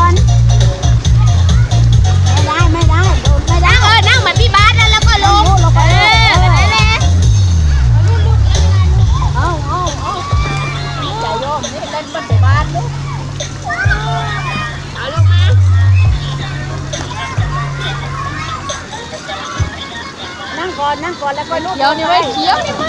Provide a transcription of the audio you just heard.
อน ไม่ได้ไม่ได้ไม่ได้เออ นั่งเหมือนพี่บาสแล้วแล้วก็ลง เออแบบนั้ละเอาเอาเอาใจโยมนี่เล่นบนบานลูกเอาลงมา นั่งก่อนนั่งก่อนแล้วก็ลูกเดี๋ยวนี่ไว้เขียวนี่ไว้